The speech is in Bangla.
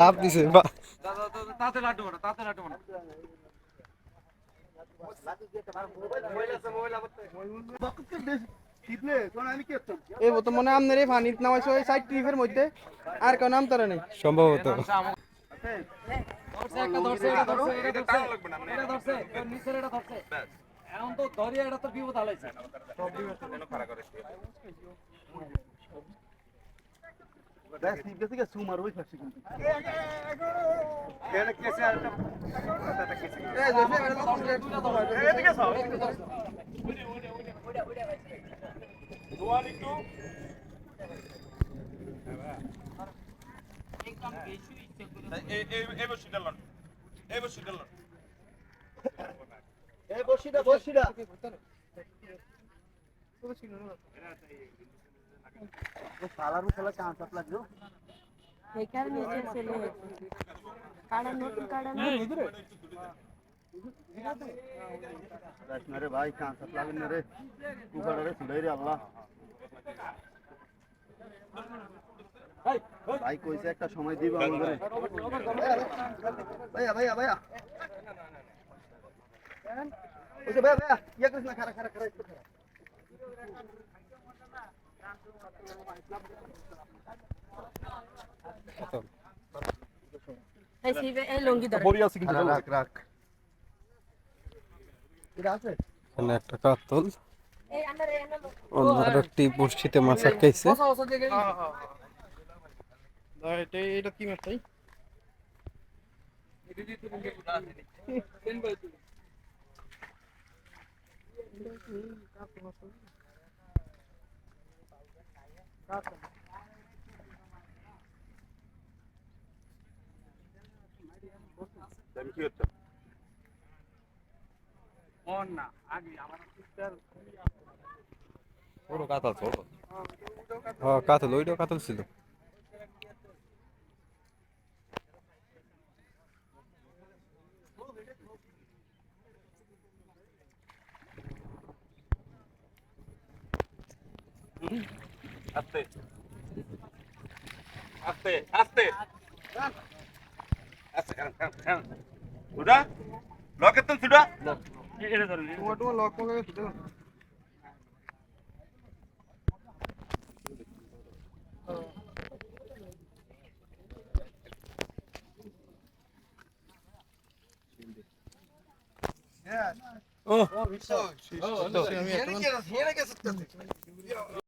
লাভ দিছে বা। তাতে লাড্ডু বানা তাতে লাড্ডু বানা এই তো মনে আমনের এই পানিত নামাইছো এই সাইড মধ্যে। আর কেউ নাম তারা নেই। সম্ভবত। একটা ধরছে এখন তো ধরিয়া এটা তো বিপদ হালাইছে এখানে নিচে ছেলে। কাড়া নতুন কাড়া না রে ভাই কাঁচা লাগেন না রে। কুকারে রে আল্লাহ। ভাই কইছে একটা সময় দিব আমাদের। ভাইয়া ভাইয়া ভাইয়া। ওইছে ভাইয়া ভাইয়া ইয়া করিস না খারা খারা খারা একটু খারা কাতল। অন্য একটি মাছ আটকাইছে। এটা কি মাছ ভাই? কাতল ছোট হ্যাঁ কাতল ওইটাও কাতল ছিল। আস্তে আস্তে আস্তে আস্তে খান খান সুডা লকেট তো সুডা তোমার তোমার লক করে দিতে ও আমি